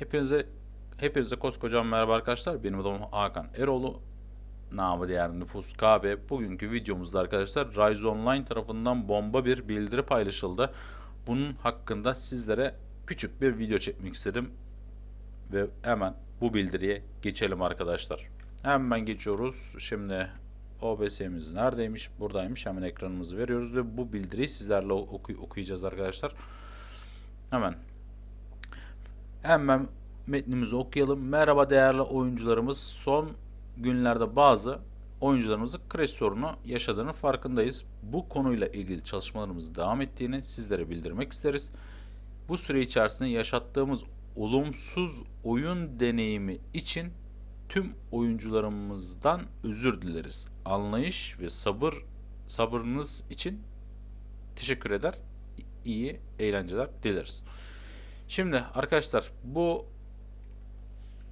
Hepinize hepinize koskocaman merhaba arkadaşlar. Benim adım Hakan Eroğlu. Namı diğer nüfus KB. Bugünkü videomuzda arkadaşlar Rise Online tarafından bomba bir bildiri paylaşıldı. Bunun hakkında sizlere küçük bir video çekmek istedim. Ve hemen bu bildiriye geçelim arkadaşlar. Hemen geçiyoruz. Şimdi OBS'miz neredeymiş? Buradaymış. Hemen ekranımızı veriyoruz ve bu bildiriyi sizlerle oku- okuyacağız arkadaşlar. Hemen Hemen metnimizi okuyalım. Merhaba değerli oyuncularımız. Son günlerde bazı oyuncularımızın crash sorunu yaşadığını farkındayız. Bu konuyla ilgili çalışmalarımızın devam ettiğini sizlere bildirmek isteriz. Bu süre içerisinde yaşattığımız olumsuz oyun deneyimi için tüm oyuncularımızdan özür dileriz. Anlayış ve sabır sabırınız için teşekkür eder. İyi eğlenceler dileriz. Şimdi arkadaşlar bu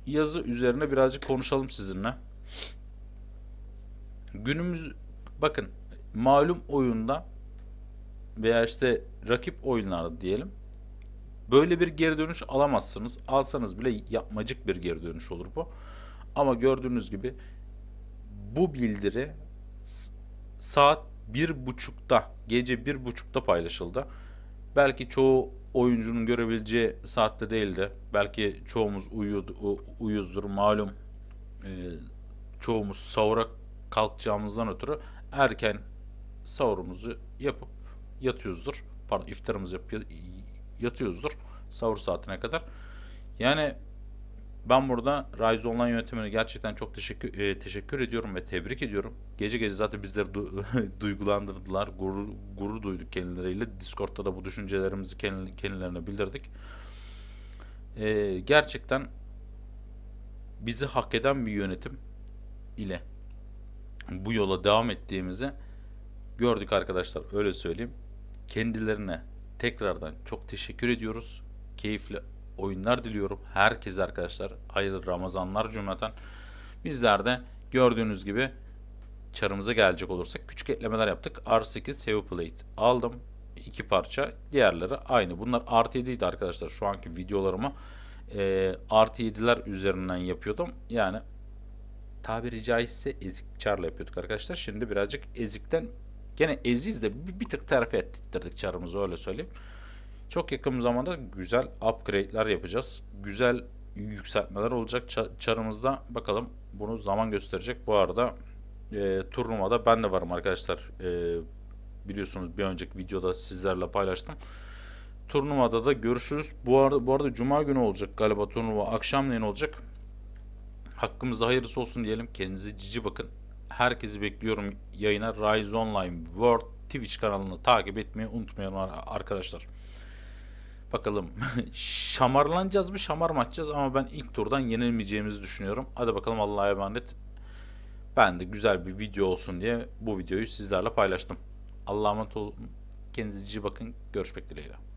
yazı üzerine birazcık konuşalım sizinle. Günümüz bakın malum oyunda veya işte rakip oyunlarda diyelim böyle bir geri dönüş alamazsınız. Alsanız bile yapmacık bir geri dönüş olur bu. Ama gördüğünüz gibi bu bildiri saat bir buçukta gece bir buçukta paylaşıldı. Belki çoğu oyuncunun görebileceği saatte değildi. Belki çoğumuz uyuyordu, uyuzdur. Malum e, çoğumuz sahura kalkacağımızdan ötürü erken sahurumuzu yapıp yatıyoruzdur. Pardon iftarımızı yapıp yatıyoruzdur sahur saatine kadar. Yani ben burada Rise Online yönetimine gerçekten çok teşekkür e, teşekkür ediyorum ve tebrik ediyorum. Gece gece zaten bizleri du- duygulandırdılar. Gurur, gurur duyduk kendileriyle. Discord'da da bu düşüncelerimizi kendi- kendilerine bildirdik. E, gerçekten bizi hak eden bir yönetim ile bu yola devam ettiğimizi gördük arkadaşlar. Öyle söyleyeyim. Kendilerine tekrardan çok teşekkür ediyoruz. Keyifli oyunlar diliyorum. Herkese arkadaşlar hayırlı Ramazanlar cümleten. Bizler de gördüğünüz gibi çarımıza gelecek olursak küçük eklemeler yaptık. R8 Save Plate aldım. iki parça. Diğerleri aynı. Bunlar artı 7 idi arkadaşlar. Şu anki videolarımı e, artı 7'ler üzerinden yapıyordum. Yani tabiri caizse ezik çarla yapıyorduk arkadaşlar. Şimdi birazcık ezikten gene eziz de bir, bir tık terfi ettirdik çarımızı öyle söyleyeyim. Çok yakın zamanda güzel upgrade'ler yapacağız. Güzel yükseltmeler olacak ça- çarımızda. Bakalım bunu zaman gösterecek. Bu arada e, turnuvada ben de varım arkadaşlar. E, biliyorsunuz bir önceki videoda sizlerle paylaştım. Turnuvada da görüşürüz. Bu arada, bu arada cuma günü olacak galiba turnuva. Akşamleyin olacak. Hakkımızda hayırlısı olsun diyelim. Kendinize cici bakın. Herkesi bekliyorum yayına. Rise Online World Twitch kanalını takip etmeyi unutmayın ar- arkadaşlar. Bakalım şamarlanacağız mı şamar mı atacağız ama ben ilk turdan yenilmeyeceğimizi düşünüyorum. Hadi bakalım Allah'a emanet. Ben de güzel bir video olsun diye bu videoyu sizlerle paylaştım. Allah'a emanet olun. Kendinize cici bakın. Görüşmek dileğiyle.